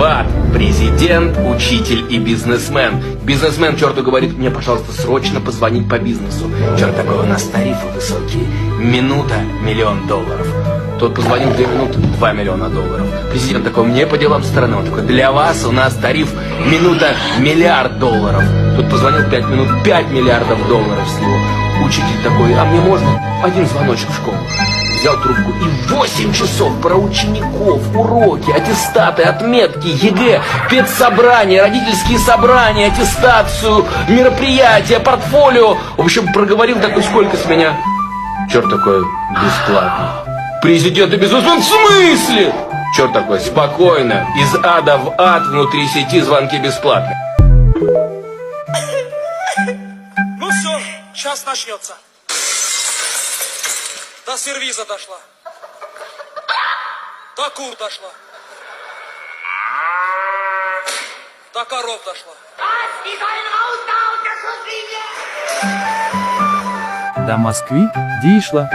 Поливат, президент, учитель и бизнесмен. Бизнесмен черту говорит, мне, пожалуйста, срочно позвонить по бизнесу. Черт такой, у нас тарифы высокие. Минута – миллион долларов. Тот позвонил две минуты – 2 миллиона долларов. Президент такой, мне по делам страны. Он такой, для вас у нас тариф минута – миллиард долларов. Тут позвонил 5 минут – 5 миллиардов долларов всего. Учитель такой, а мне можно один звоночек в школу? Взял трубку и 8 часов про учеников, уроки, аттестаты, отметки, ЕГЭ, педсобрания, родительские собрания, аттестацию, мероприятия, портфолио. В общем, проговорил такой, сколько с меня? Черт такой, бесплатно. Президент и бизнесмен в смысле? Черт такой, спокойно, из ада в ад, внутри сети звонки бесплатно. Ну все, сейчас начнется. До сервиза дошла. До кур дошла. До коров дошла. До Москві дійшла.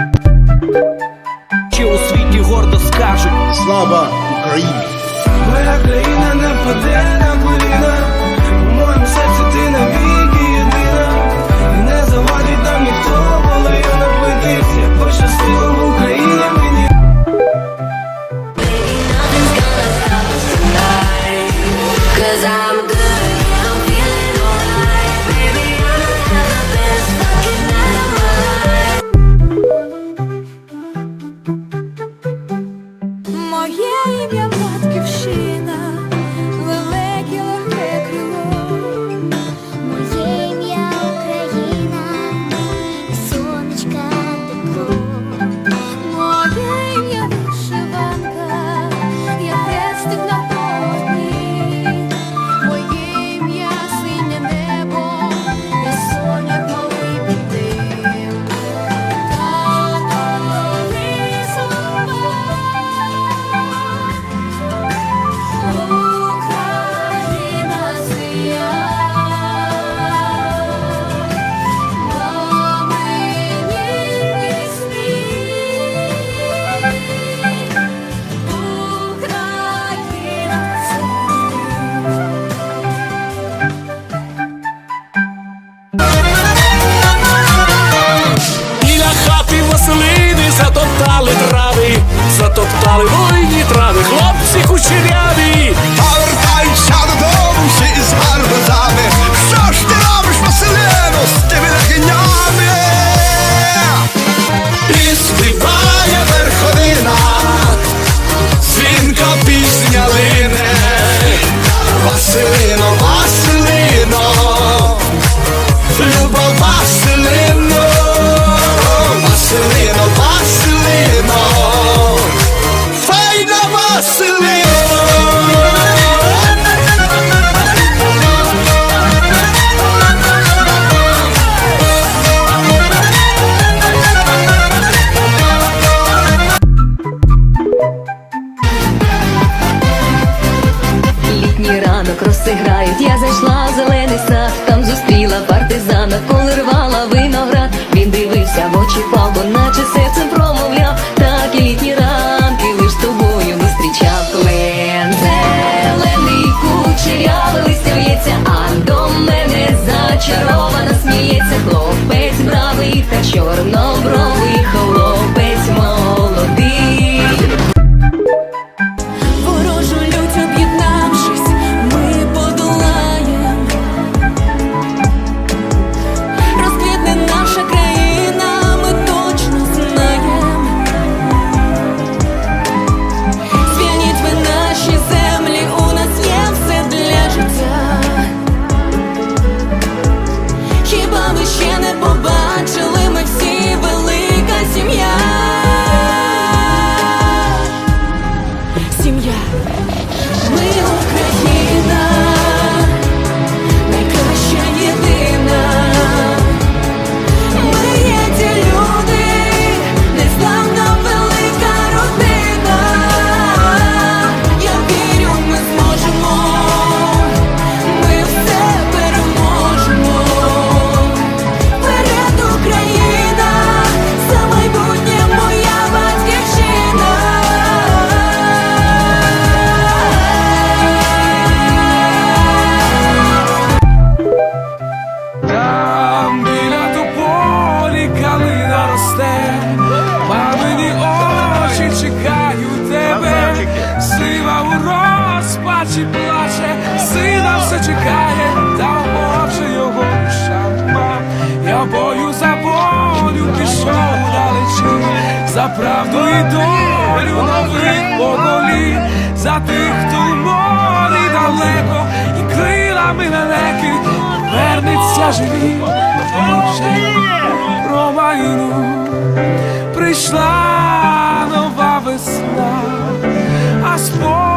Чи у світі гордо скажуть Слава Україні! Моя країна не впаде на feeling я зайшла в зелений сад, там зустріла партизана, коли рвала виноград. Він дивився в очі палко, наче серцем промовляв, так і літні ранки лиш тобою зустрічав клен. Зелений кучерявий листя в'ється, а до мене зачарована сміється хлопець бравий та чорнобровий наче плаче, сина все чекає, та Боже його шама. Я бою за волю пішов далечі, за правду і долю нових поколінь, за тих, хто морі далеко, і крилами далеки вернеться живі, Отже, про війну прийшла нова весна. а спор.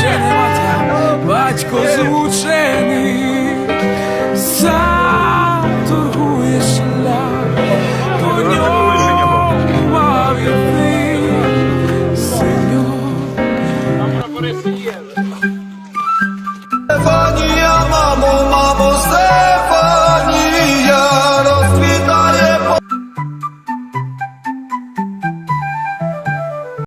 się, Maćku,